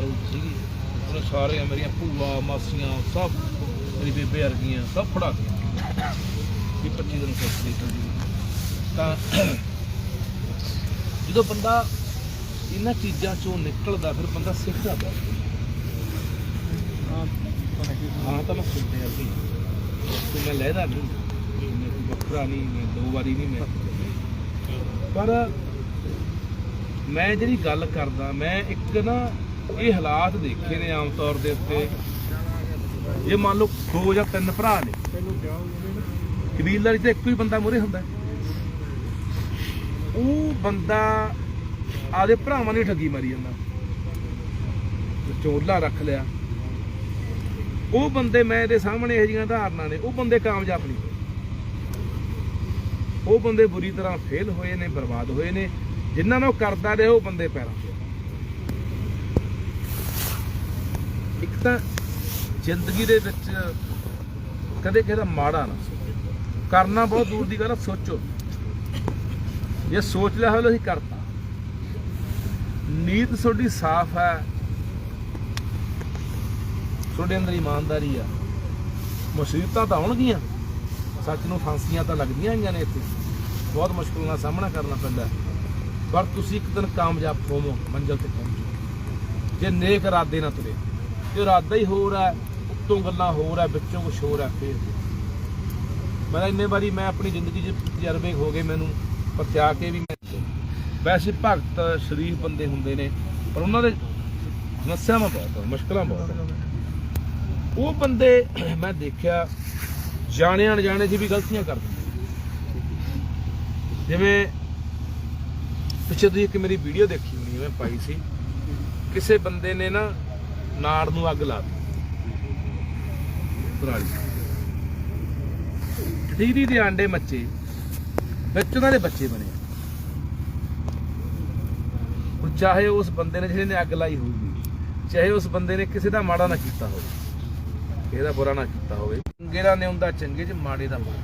ਰੂਪ ਸੀਗੀ। ਉਹਨੇ ਸਾਰੇ ਮੇਰੀਆਂ ਭੂਆ, ਮਾਸੀਆਂ, ਸਭ ਮੇਰੀ ਬੇਬੇ ਵਰਗੀਆਂ ਸਭ ਫੜਾ ਕੇ ਵੀ 25 ਦਿਨ ਸੋਚਦੀ ਸੀ ਤਾਂ ਜਦੋਂ ਬੰਦਾ ਇਹਨਾਂ ਚੀਜ਼ਾਂ ਚੋਂ ਨਿਕਲਦਾ, ਫਿਰ ਬੰਦਾ ਸਿੱਖਦਾ ਬਹੁਤ ਹਾਂ ਤਾਂ ਮੈਂ ਸੁਣਿਆ ਸੀ। ਤੇ ਮੈਂ ਲੈਦਾ। ਨਹੀਂ ਮੈਂ ਕੋਈ ਵੱਖਰਾ ਨਹੀਂ, ਮੈਂ ਦੋ ਵਾਰੀ ਨਹੀਂ ਮੈਂ ਪਰ ਮੈਂ ਜਿਹੜੀ ਗੱਲ ਕਰਦਾ, ਮੈਂ ਇੱਕ ਨਾ ਇਹ ਹਾਲਾਤ ਦੇਖੇ ਨੇ ਆਮ ਤੌਰ ਦੇ ਉੱਤੇ। ਜੇ ਮੰਨ ਲਓ ਦੋ ਜਾਂ ਤਿੰਨ ਭਰਾ ਨੇ, ਕਬੀਲਦਾਰੀ ਤੇ ਇੱਕੋ ਹੀ ਬੰਦਾ ਮੂਹਰੇ ਹੁੰਦਾ। ਉਹ ਬੰਦਾ ਆਦੇ ਭਰਾਵਾਂ ਦੀ ਠੱਗੀ ਮਾਰੀ ਜਾਂਦਾ। ਚੋਲਾ ਰੱਖ ਲਿਆ। ਉਹ ਬੰਦੇ ਮੈਂ ਦੇ ਸਾਹਮਣੇ ਇਹ ਜਿਹੀਆਂ ਧਾਰਨਾ ਨੇ, ਉਹ ਬੰਦੇ ਕਾਮਯਾਬ ਨਹੀਂ। ਉਹ ਬੰਦੇ ਬੁਰੀ ਤਰ੍ਹਾਂ ਫੇਲ ਹੋਏ ਨੇ, ਬਰਬਾਦ ਹੋਏ ਨੇ। ਜਿਨ੍ਹਾਂ ਨੂੰ ਕਰਦਾ ਰਿਹਾ, ਉਹ ਬੰਦੇ ਪੈਰਾਂ ਤੇ ਆ। ਇੱਕ ਤਾਂ ਜ਼ਿੰਦਗੀ ਦੇ ਵਿੱਚ ਕਦੇ ਕਿਸੇ ਦਾ ਮਾੜਾ ਨਾ ਸੋਚੋ ਕਰਨਾ ਬਹੁਤ ਦੂਰ ਦੀ ਗੱਲ ਆ, ਸੋਚੋ। ਜੇ ਸੋਚ ਲਿਆ ਹੋਵੇ ਅਸੀਂ ਕਰਤਾ ਨੀਤ ਤੁਹਾਡੀ ਸਾਫ਼ ਹੈ। ਤੁਹਾਡੇ ਅੰਦਰ ਇਮਾਨਦਾਰੀ ਆ। ਮੁਸੀਬਤਾਂ ਤਾਂ ਆਉਣਗੀਆਂ। ਸੱਚ ਨੂੰ ਫਾਂਸੀਆਂ ਤਾਂ ਲੱਗਦੀਆਂ ਹੀ ਨੇ ਇੱਥੇ। ਬਹੁਤ ਮੁਸ਼ਕਲ ਨਾਲ ਸਾਹਮਣਾ ਕਰਨਾ ਪੈਂਦਾ ਹੈ। ਪਰ ਤੁਸੀਂ ਇੱਕ ਦਿਨ ਕਾਮਯਾਬ ਹੋਵੋ, ਮੰਜ਼ਿਲ ਤੇ ਪਹੁੰਚੋ। ਜੇ ਨੇਕ ਇਰਾਦੇ ਨਾਲ ਤੁਰੇ। ਤੇ ਇਰਾਦਾ ਹੀ ਹੋਰ ਹੈ, ਉੱਤੋਂ ਗੱਲਾਂ ਹੋਰ ਹੈ, ਵਿੱਚੋਂ ਕੁਝ ਹੋਰ ਹੈ, ਫੇਰ ਮੈਂ ਇੰਨੇ ਵਾਰੀ ਮੈਂ ਆਪਣੀ ਜ਼ਿੰਦਗੀ 'ਚ ਤਜਰਬੇ ਹੋ ਗਏ ਮੈਨੂੰ ਪਰਤਿਆ ਕੇ ਵੀ ਮੈਂ ਵੈਸੇ ਭਗਤ ਸ਼ਰੀਫ ਬੰਦੇ ਹੁੰਦੇ ਨੇ, ਪਰ ਉਹਨਾਂ ਦੇ ਸਮੱਸਿਆਵਾਂ ਬਹੁਤ ਮੁਸ਼ਕਲਾਂ ਬਹੁਤ ਉਹ ਬੰਦੇ ਮੈਂ ਦੇਖਿਆ ਜਾਣੇ ਅਣਜਾਣੇ 'ਚ ਵੀ ਗਲਤੀਆਂ ਕਰਦੇ ਜਿਵੇਂ ਪਿੱਛੇ ਤੁਸੀਂ ਇੱਕ ਮੇਰੀ ਵੀਡੀਓ ਦੇਖੀ ਹੋਣੀ ਮੈਂ ਪਾਈ ਸੀ। ਕਿਸੇ ਬੰਦੇ ਨੇ ਨਾ ਨਾੜ ਨੂੰ ਅੱਗ ਲਾ ਦਿੱਤੀ। ਪਰਾਲੀ ਠੀਰੀ ਦੇ ਆਂਡੇ ਮੱਚੇ। ਵਿੱਚ ਉਹਨਾਂ ਦੇ ਬੱਚੇ ਬਣੇ। ਹੁਣ ਚਾਹੇ ਉਸ ਬੰਦੇ ਨੇ ਜਿਹਨੇ ਨੇ ਅੱਗ ਲਾਈ ਹੋਊਗੀ, ਚਾਹੇ ਉਸ ਬੰਦੇ ਨੇ ਕਿਸੇ ਦਾ ਮਾੜਾ ਨਾ ਕੀਤਾ ਹੋਵੇ, ਕਿਸੇ ਦਾ ਬੁਰਾ ਨਾ ਕੀਤਾ ਹੋਵੇ ਚੰਗੇ ਦਾ ਨੇ ਹੁੰਦਾ ਚੰਗੇ ਚ ਮਾੜੇ ਦਾ ਮਾੜਾ।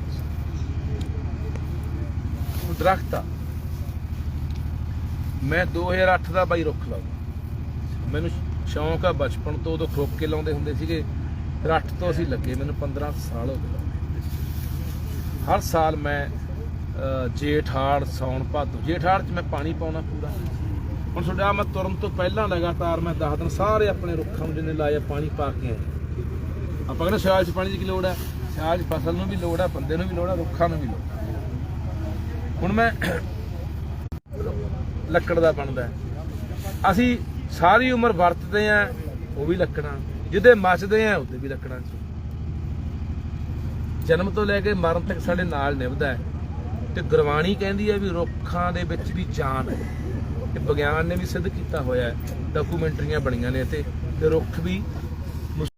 ਹੁਣ ਦਰਖਤ ਆ। ਮੈਂ 2008 ਦਾ ਬਾਈ ਰੁੱਖ ਲਾਉਂਦਾ ਮੈਨੂੰ ਸ਼ੌਂਕ ਆ ਬਚਪਨ ਤੋਂ ਉਦੋਂ ਖੋਕ ਲਾਉਂਦੇ ਹੁੰਦੇ ਸੀਗੇ। ਫਿਰ 8 ਤੋਂ ਅਸੀਂ ਲੱਗੇ ਮੈਨੂੰ 15 ਸਾਲ ਹੋ ਗਏ ਲਾਉਂਦੇ ਹਰ ਸਾਲ ਮੈਂ ਅਹ, ਜੇਠ ਹਾੜ ਸੌਣ ਭਾਦੋ ਜੇਠ ਹਾੜ 'ਚ ਮੈਂ ਪਾਣੀ ਪਾਉਣਾ ਪੂਰਾ। ਹੁਣ ਤੁਹਾਡਾ ਮੈਂ ਤੁਰਨ ਤੋਂ ਪਹਿਲਾਂ ਲਗਾਤਾਰ ਮੈਂ 10 ਦਿਨ ਸਾਰੇ ਆਪਣੇ ਰੁੱਖਾਂ ਨੂੰ ਜਿੰਨੇ ਲਾਏ ਆ, ਪਾਣੀ ਪਾ ਕੇ ਆਇਆ ਆਪਾਂ ਕਹਿੰਦੇ ਸਿਆਲ 'ਚ ਪਾਣੀ ਦੀ ਕੀ ਲੋੜ ਹੈ ਸਿਆਲ 'ਚ ਫਸਲ ਨੂੰ ਵੀ ਲੋੜ ਹੈ ਬੰਦੇ ਨੂੰ ਵੀ ਲੋੜ ਹੈ ਰੁੱਖਾਂ ਨੂੰ ਵੀ ਲੋੜ ਹੈ ਹੁਣ ਮੈਂ ਲੱਕੜ ਦਾ ਬਣਦਾ। ਹੈ। ਅਸੀਂ ਸਾਰੀ ਉਮਰ ਵਰਤਦੇ ਆ, ਉਹ ਵੀ ਲੱਕੜਾਂ। ਜਿਹਦੇ ਮੱਚਦੇ ਆ, ਉਹਦੇ ਵੀ ਲੱਕੜਾਂ ਜਨਮ ਤੋਂ ਲੈ ਕੇ ਮਰਨ ਤੱਕ ਸਾਡੇ ਨਾਲ ਨਿਭਦਾ ਹੈ। ਤੇ ਗੁਰਬਾਣੀ ਕਹਿੰਦੀ ਹੈ ਵੀ ਰੁੱਖਾਂ ਦੇ ਵਿੱਚ ਵੀ ਜਾਨ ਹੈ। ਤੇ ਵਿਗਿਆਨ ਨੇ ਵੀ ਸਿੱਧ ਕੀਤਾ ਹੋਇਆ ਹੈ। ਡਾਕੂਮੈਂਟਰੀਆਂ ਬਣੀਆਂ ਨੇ ਤੇ ਤੇ ਰੁੱਖ ਵੀ